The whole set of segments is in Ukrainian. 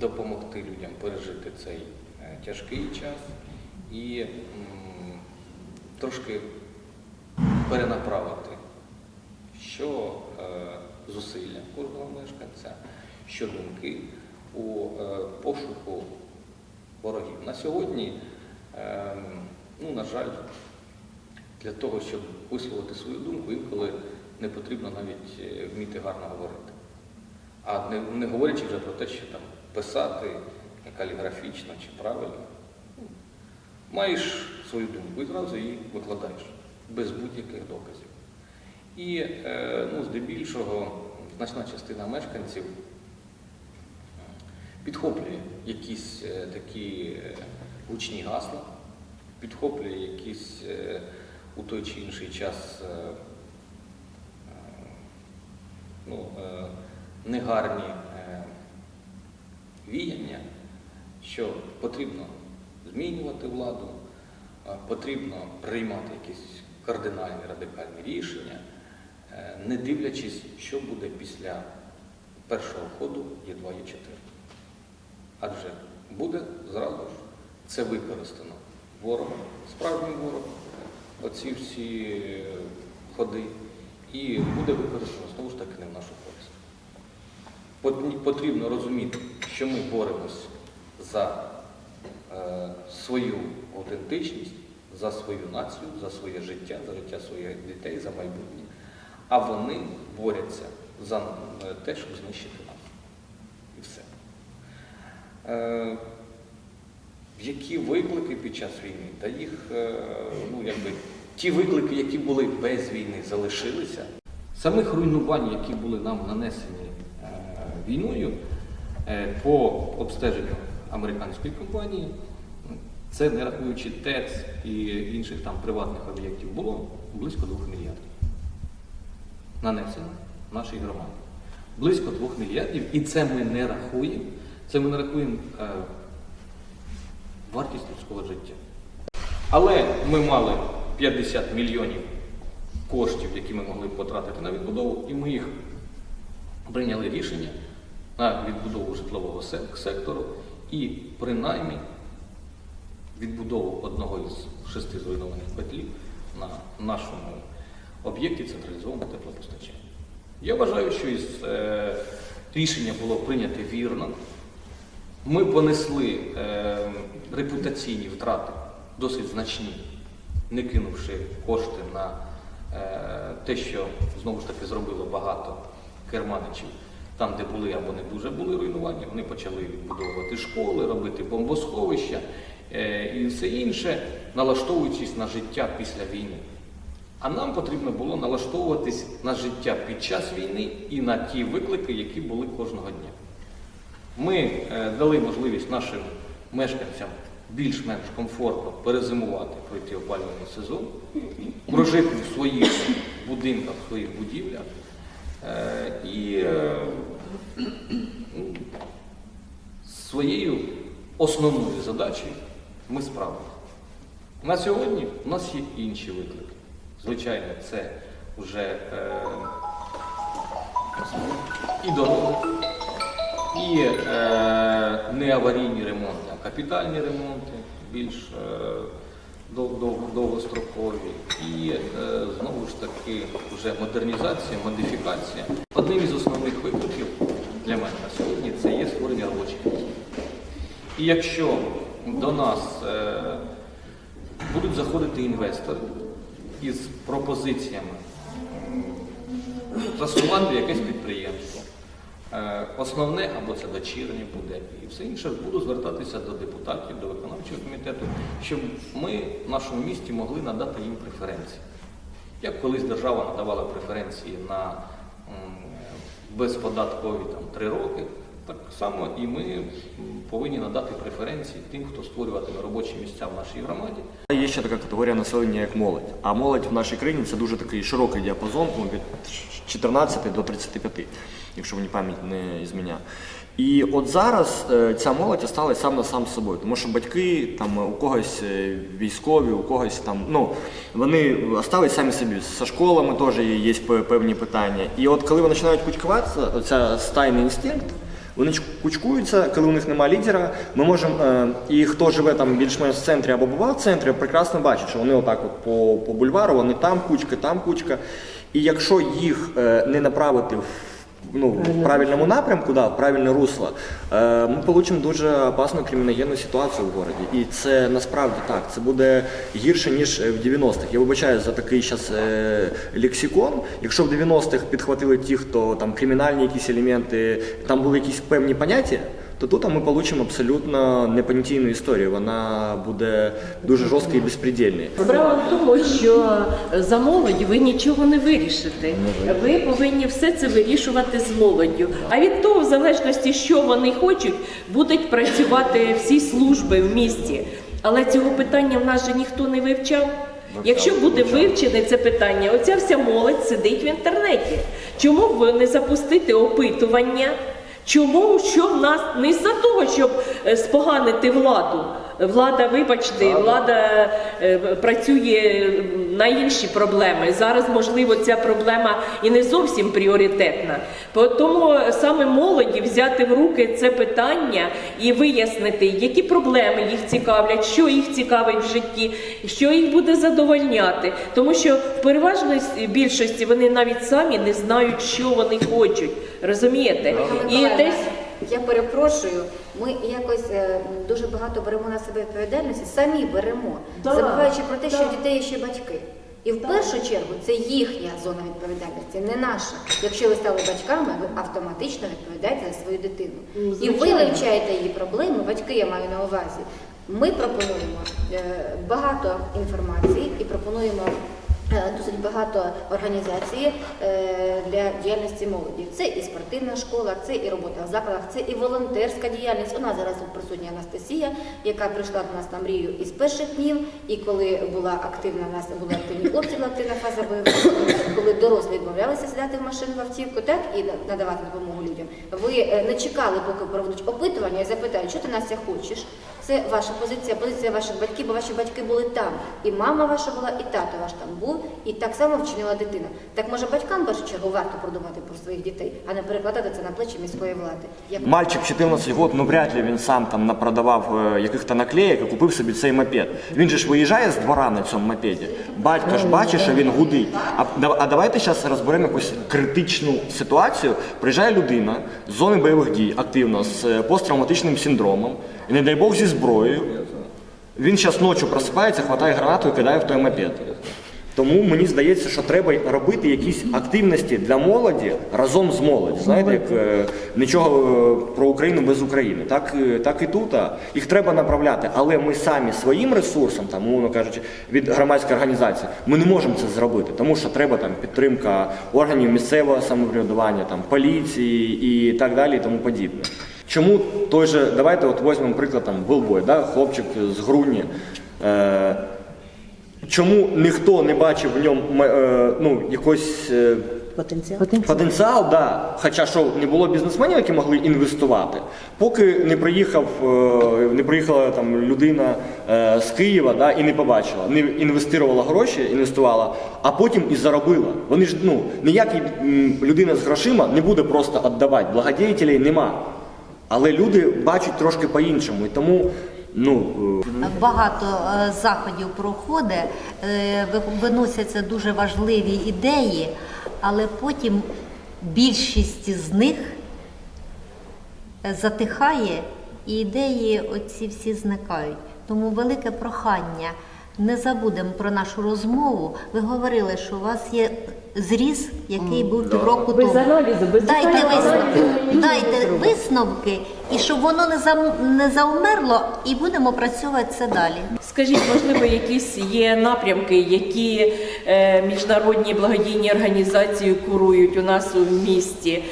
допомогти людям пережити цей е, тяжкий час і трошки перенаправити що е, зусилля кожного мешканця, що думки у е, пошуку ворогів. На сьогодні, ну, на жаль, для того, щоб висловити свою думку, інколи не потрібно навіть вміти гарно говорити. А не, не говорячи вже про те, що там писати каліграфічно чи правильно. Маєш свою думку і зразу її викладаєш без будь-яких доказів. І е, ну, здебільшого значна частина мешканців е, підхоплює якісь е, такі е, гучні гасла, підхоплює якісь е, у той чи інший час е, е, ну, е, негарні е, віяння, що потрібно змінювати владу, е, потрібно приймати якісь кардинальні радикальні рішення, е, не дивлячись, що буде після першого ходу Є2, Є4. Адже буде зразу ж це використано ворогом, справжнім ворогом, оці всі е, ходи, і буде використано знову ж таки не в нашу користь. Потрібно розуміти, що ми боремось за е, свою аутентичність, за свою націю, за своє життя, за життя своїх дітей, за майбутнє. А вони борються за е, те, щоб знищити нас. І все. Е, які виклики під час війни? Та їх, е, ну, якби, ті виклики, які були без війни, залишилися. Самих руйнувань, які були нам нанесені е, війною е, по обстеженню американської компанії, це не рахуючи ТЕЦ і інших там приватних об'єктів, було близько 2 мільярдів. Нанесено нашій громаді. Близько 2 мільярдів, і це ми не рахуємо. Це ми не рахуємо е, вартість людського життя. Але ми мали 50 мільйонів коштів, які ми могли потратити на відбудову, і ми їх прийняли рішення на відбудову житлового сектору і принаймні відбудову одного із шести зруйнованих котлів на нашому об'єкті централізованого теплопостачання. Я вважаю, що із, е, рішення було прийнято вірно. Ми понесли е, репутаційні втрати досить значні, не кинувши кошти на е, те, що знову ж таки зробило багато керманичів. Там, де були або не дуже були руйнування, вони почали відбудовувати школи, робити бомбосховища е, і все інше, налаштовуючись на життя після війни. А нам потрібно було налаштовуватись на життя під час війни і на ті виклики, які були кожного дня. Ми е, дали можливість нашим мешканцям більш-менш комфортно перезимувати, пройти опалювальний сезон, прожити в своїх будинках, в своїх будівлях. Е, і е, своєю основною задачею ми справилися. На сьогодні у нас є інші виклики. Звичайно, це вже е, і дороги, і не аварійні ремонти, а капітальні ремонти, більш довгострокові. І е, знову ж таки вже модернізація, модифікація. Одним із основних викликів для мене на сьогодні це є створення робочих місць. І якщо до нас е, будуть заходити інвестори із пропозиціями м, заснувати якесь підприємство, основне або це вечірнє буде, і все інше, буду звертатися до депутатів, до виконавчого комітету, щоб ми в нашому місті могли надати їм преференції. Як колись держава надавала преференції на безподаткові там, три роки, так само і ми повинні надати преференції тим, хто створюватиме робочі місця в нашій громаді. Є ще така категорія населення, як молодь. А молодь в нашій країні це дуже такий широкий діапазон, ну, від 14 до 35, якщо мені пам'ять не зміняє. І от зараз е, ця молодь осталась сам на сам з собою, тому що батьки там у когось е, військові, у когось там, ну вони остались самі собі. Зі школами теж є певні питання. І от коли вони починають кучкуватися, оця стайний інстинкт. Вони кучкуються, коли у них немає лідера. Ми можемо, е, і хто живе там більш-менш в центрі або бував в центрі, прекрасно бачить, що вони отак от по, по бульвару, вони там кучка, там кучка. І якщо їх е, не направити в ну, в правильному напрямку, да, в правильне русло, е, ми отримаємо дуже опасну криміногенну ситуацію в городі. І це насправді так. Це буде гірше, ніж в 90-х. Я вибачаю за такий зараз е, лексикон. Якщо в 90-х підхватили ті, хто там кримінальні якісь елементи, там були якісь певні поняття, то тут ми отримаємо абсолютно непонятійну історію. Вона буде дуже жорстка і безпредельна. Справа в тому, що за молодь ви нічого не вирішите. Ви повинні все це вирішувати з молоддю. А від того, в залежності, що вони хочуть, будуть працювати всі служби в місті. Але цього питання в нас же ніхто не вивчав. Якщо буде вивчене це питання, оця вся молодь сидить в інтернеті. Чому б не запустити опитування? Чому що в нас не з-за того, щоб е, споганити владу? Влада, вибачте, влада е, працює на інші проблеми. Зараз, можливо, ця проблема і не зовсім пріоритетна. Тому саме молоді взяти в руки це питання і вияснити, які проблеми їх цікавлять, що їх цікавить в житті, що їх буде задовольняти. Тому що в переважній більшості вони навіть самі не знають, що вони хочуть. Розумієте? І десь Я перепрошую, ми якось е, дуже багато беремо на себе відповідальності, самі беремо, Да, забуваючи про те, що да. в дітей є ще батьки. І в першу чергу це їхня зона відповідальності, не наша. Якщо ви стали батьками, ви автоматично відповідаєте за свою дитину. Ну, І ви звичайно. вивчаєте її проблеми, батьки я маю на увазі. Ми пропонуємо е, багато інформації і пропонуємо досить багато організацій е, для діяльності молоді. Це і спортивна школа, це і робота в закладах, це і волонтерська діяльність. У нас зараз присутня Анастасія, яка прийшла до нас на мрію із перших днів. І коли була активна, у нас були активні була активна фаза бойових, коли дорослі відмовлялися сідати в машину в автівку, так і надавати допомогу людям. Ви е, не чекали, поки проведуть опитування і запитають, що ти Настя хочеш. Це ваша позиція, позиція ваших батьків, бо ваші батьки були там. І мама ваша була, і тато ваш там був, і так само вчинила дитина. Так може батькам в першу чергу варто продумати про своїх дітей, а не перекладати це на плечі міської влади. Як Мальчик 14 років, ну вряд ли він сам там напродавав е, яких-то наклеїк і купив собі цей мопед. Він же ж виїжджає з двора на цьому мопеді. Батько ж бачить, що він гудить. А, а давайте зараз розберемо якусь критичну ситуацію. Приїжджає людина з зони бойових дій активно з е, посттравматичним синдромом, і не дай Бог зі зброєю. Він зараз ночі просипається, хватає гранату і кидає в той мопед. Тому мені здається, що треба робити якісь активності для молоді разом з молоддю. Знаєте, як е, нічого е, про Україну без України. Так, е, так і тут. а. Їх треба направляти. Але ми самі своїм ресурсом, там, умовно кажучи, від громадської організації, ми не можемо це зробити, тому що треба там підтримка органів місцевого самоврядування, там поліції і так далі, і тому подібне. Чому той же, давайте от візьмемо приклад там Вилбой, да, хлопчик з Груні. Е, Чому ніхто не бачив в ньому е, ну, якось е, Потенціал. потенціал, да. хоча що не було бізнесменів, які могли інвестувати, поки не приїхав, е, не приїхала там людина з Києва да, і не побачила, не інвестувала гроші, інвестувала, а потім і заробила. Вони ж ну ніякий людина з грошима не буде просто віддавати. Благодіятелей нема. Але люди бачать трошки по-іншому. І тому ну. е, Багато е, заходів проходить, е, виносяться дуже важливі ідеї, але потім більшість з них затихає і ідеї оці всі зникають. Тому велике прохання. Не забудемо про нашу розмову. Ви говорили, що у вас є зріз, який був півроку Без тому. аналізу, без Дайте висновки, дайте висновки, і щоб воно не зам- не заумерло, і будемо працювати це далі. Скажіть, можливо, якісь є напрямки, які е, міжнародні благодійні організації курують у нас у місті?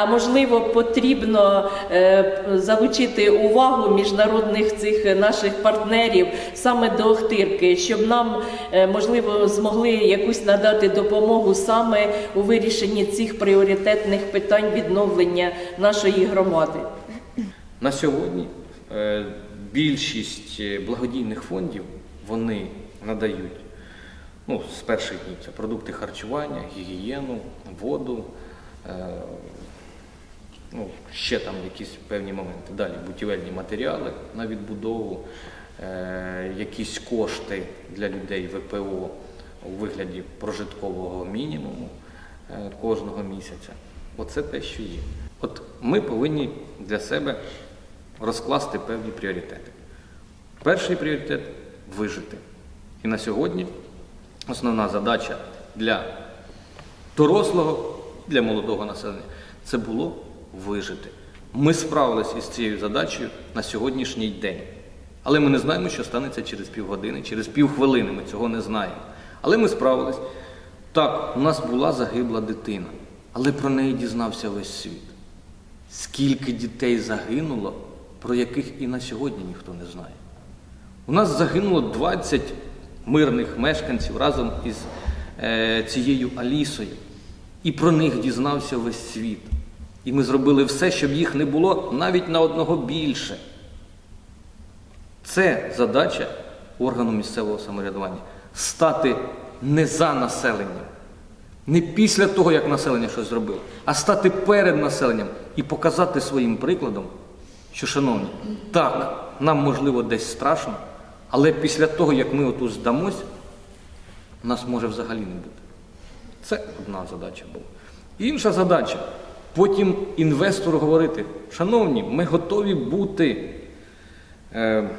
А можливо, потрібно е, залучити увагу міжнародних цих наших партнерів саме до Охтирки, щоб нам е, можливо змогли якусь надати допомогу саме у вирішенні цих пріоритетних питань відновлення нашої громади. На сьогодні е, більшість е, благодійних фондів вони надають ну, з перших днів це продукти харчування, гігієну, воду, е, ну, ще там якісь певні моменти. Далі будівельні матеріали на відбудову, якісь кошти для людей ВПО у вигляді прожиткового мінімуму кожного місяця. Оце те, що є. От ми повинні для себе розкласти певні пріоритети. Перший пріоритет вижити. І на сьогодні основна задача для дорослого, для молодого населення це було вижити. Ми справилися із цією задачею на сьогоднішній день. Але ми не знаємо, що станеться через півгодини, через півхвилини. Ми цього не знаємо. Але ми справились. Так, у нас була загибла дитина, але про неї дізнався весь світ. Скільки дітей загинуло, про яких і на сьогодні ніхто не знає. У нас загинуло 20 мирних мешканців разом із е, цією Алісою. І про них дізнався весь світ. І ми зробили все, щоб їх не було навіть на одного більше. Це задача органу місцевого самоврядування стати не за населенням, не після того, як населення щось зробило, а стати перед населенням і показати своїм прикладом, що, шановні, так, нам можливо десь страшно, але після того, як ми отут здамось, нас може взагалі не бути. Це одна задача була. Інша задача потім інвестору говорити: шановні, ми готові бути е,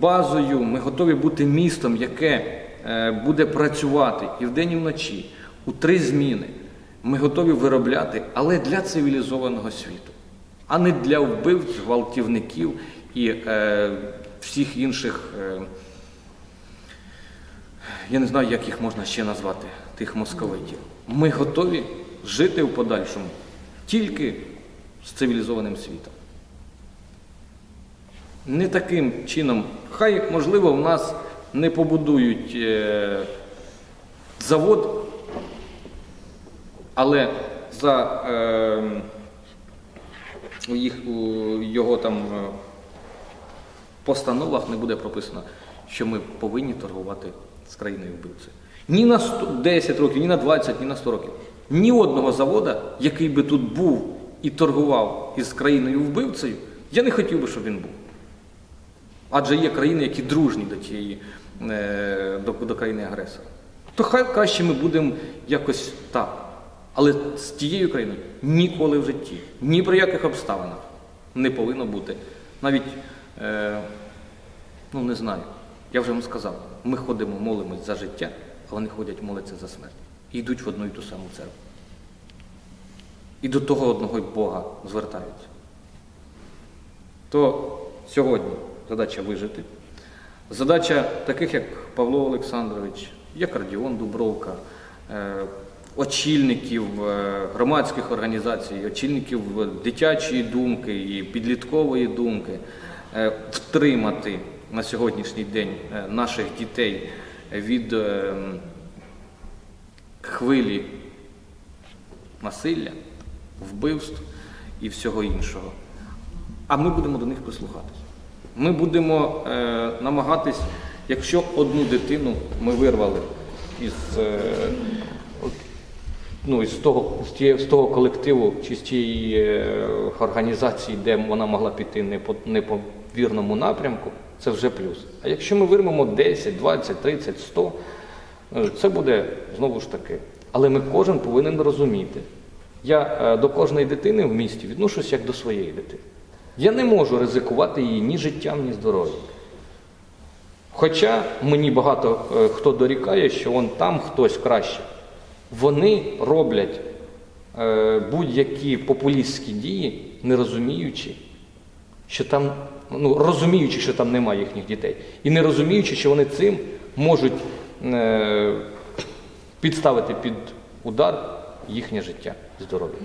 базою, ми готові бути містом, яке е, буде працювати і вдень, і вночі, у три зміни. Ми готові виробляти, але для цивілізованого світу, а не для вбивць, гвалтівників і е, всіх інших. Е, я не знаю, як їх можна ще назвати, тих московитів. Ми готові жити в подальшому тільки з цивілізованим світом. Не таким чином, хай, можливо, в нас не побудують е, завод, але за е, у їх, у його там е, постановах не буде прописано, що ми повинні торгувати з країною вбивцею. Ні на 100, 10 років, ні на 20, ні на 100 років. Ні одного завода, який би тут був і торгував із країною вбивцею, я не хотів би, щоб він був. Адже є країни, які дружні до тієї е, до, до країни агресора. То хай краще ми будемо якось так. Але з тією країною ніколи в житті, ні при яких обставинах не повинно бути. Навіть, е, ну не знаю, я вже вам сказав, ми ходимо, молимось за життя, а вони ходять моляться за смерть. І йдуть в одну і ту саму церкву. І до того одного Бога звертаються. То сьогодні задача вижити. Задача таких, як Павло Олександрович, як Радіон Дубровка, е, очільників е, громадських організацій, очільників дитячої думки і підліткової думки, е, втримати на сьогоднішній день е, наших дітей від е, хвилі насилля, вбивств і всього іншого. А ми будемо до них прислухатися. Ми будемо е, намагатись, якщо одну дитину ми вирвали із, е, ну, із, того, з, того колективу чи з тієї е, організації, де вона могла піти не по, не по вірному напрямку, це вже плюс. А якщо ми вирвемо 10, 20, 30, 100, е, це буде знову ж таки. Але ми кожен повинен розуміти. Я е, до кожної дитини в місті відношусь як до своєї дитини. Я не можу ризикувати її ні життям, ні здоров'ям. Хоча мені багато е, хто дорікає, що вон там хтось краще. Вони роблять е, будь-які популістські дії, не розуміючи, що там, ну, розуміючи, що там немає їхніх дітей, і не розуміючи, що вони цим можуть е, підставити під удар їхнє життя здоров'я.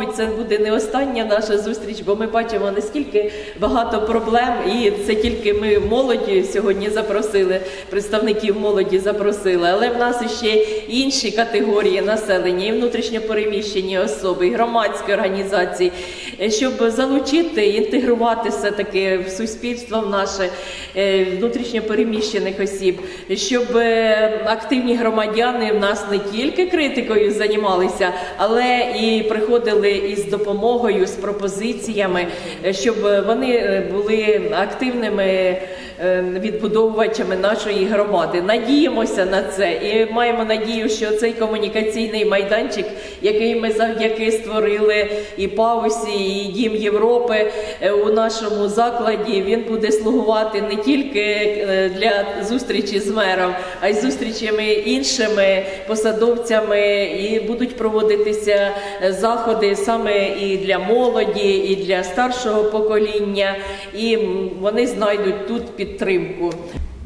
Мабуть, це буде не остання наша зустріч, бо ми бачимо наскільки багато проблем, і це тільки ми молоді сьогодні запросили, представників молоді запросили. Але в нас ще інші категорії населення, і внутрішньопереміщені особи, і громадські організації, е, щоб залучити, інтегрувати все таки в суспільство в наше е, внутрішньопереміщених осіб, щоб е, активні громадяни в нас не тільки критикою займалися, але і приходили приходили із допомогою, з пропозиціями, е, щоб вони е, були активними е, відбудовувачами нашої громади. Надіємося на це і маємо надію, що цей комунікаційний майданчик, який ми завдяки створили і Паусі, і Дім Європи е, у нашому закладі, він буде слугувати не тільки е, для зустрічі з мером, а й зустрічами іншими посадовцями, і будуть проводитися е, заходи саме і для молоді, і для старшого покоління, і вони знайдуть тут підтримку.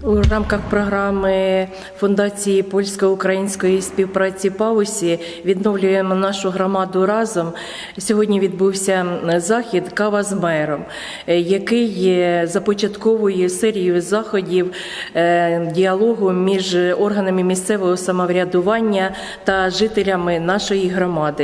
У рамках програми Фундації польсько-української співпраці Паусі відновлюємо нашу громаду разом. Сьогодні відбувся захід Кава з мером, е, який започатковує серію заходів е, діалогу між органами місцевого самоврядування та жителями нашої громади.